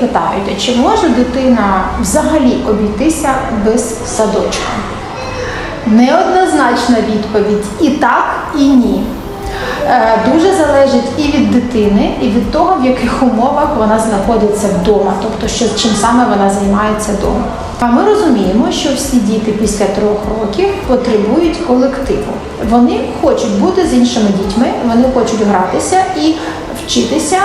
питають, чи може дитина взагалі обійтися без садочка? Неоднозначна відповідь і так, і ні. Е, Дуже залежить і від дитини, і від того, в яких умовах вона знаходиться вдома, тобто що чим саме вона займається вдома. А ми розуміємо, що всі діти після трьох років потребують колективу. Вони хочуть бути з іншими дітьми, вони хочуть гратися і вчитися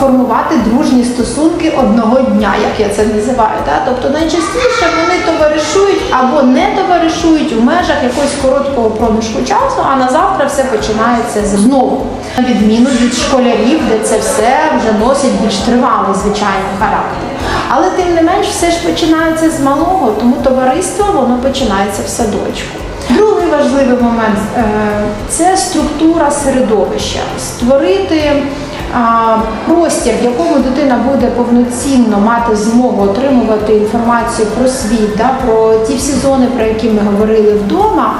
формувати дружні стосунки одного дня, як я це називаю. Да? Тобто найчастіше вони товаришують або не товаришують в межах якогось короткого проміжку часу, а на завтра все починається знову. На відміну від школярів, де це все вже носить більш тривалий звичайний характер. Але тим не менш все ж починається з малого, тому товариство воно починається в садочку. Другий важливий момент е, це структура середовища. Створити простір, в якому дитина буде повноцінно мати змогу отримувати інформацію про світ, да, про ті всі зони, про які ми говорили вдома,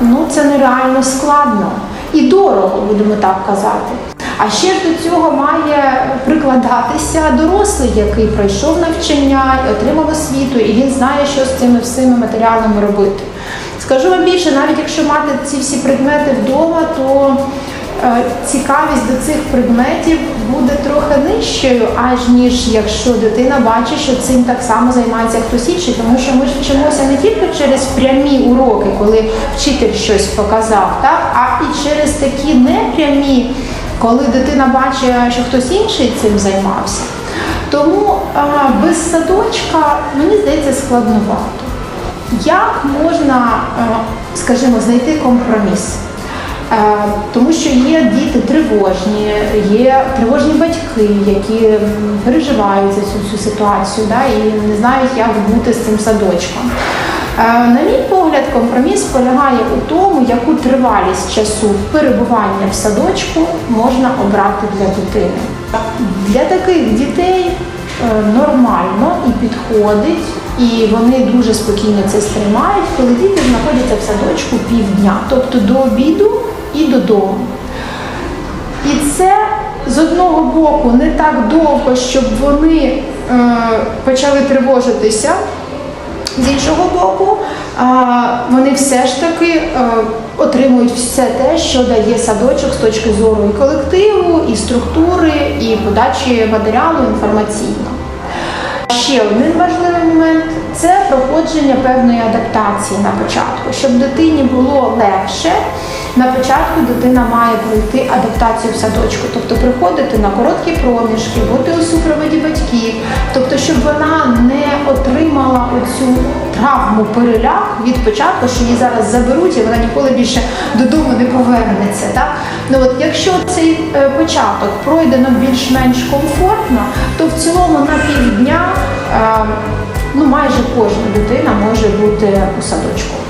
ну це нереально складно і дорого, будемо так казати. А ще ж до цього має прикладатися дорослий, який пройшов навчання, отримав освіту, і він знає, що з цими всіми матеріалами робити. Скажу вам більше, навіть якщо мати ці всі предмети вдома, то цікавість до цих предметів буде трохи нижчою, аж ніж якщо дитина бачить, що цим так само займається хтось інший, тому що ми ж вчимося не тільки через прямі уроки, коли вчитель щось показав, так, а і через такі непрямі, коли дитина бачить, що хтось інший цим займався. Тому а, без садочка, мені здається, складновато. Як можна, е, скажімо, знайти компроміс? Е, Тому що є діти тривожні, є тривожні батьки, які переживають за цю, цю ситуацію да, і не знають, як бути з цим садочком. Е, На мій погляд, компроміс полягає у тому, яку тривалість часу перебування в садочку можна обрати для дитини. Для таких дітей е, нормально і підходить, і вони дуже спокійно це сприймають, коли діти знаходяться в садочку півдня, тобто до обіду і додому. І це з одного боку не так довго, щоб вони е, почали тривожитися. З іншого боку, вони все ж таки е, отримують все те, що дає садочок з точки зору і колективу, і структури, і подачі матеріалу інформаційно. Ще один важливий момент це проходження певної адаптації на початку. Щоб дитині було легше, на початку дитина має пройти адаптацію в садочку, тобто приходити на короткі проміжки, бути у супроводі батьків, тобто, щоб вона не отримала оцю травму переляк від початку, що її зараз заберуть, і вона ніколи більше додому не повернеться. Так? Ну от якщо цей е, початок пройдено більш-менш комфортно, то в цілому на півдня е, ну майже кожна дитина може бути у садочку.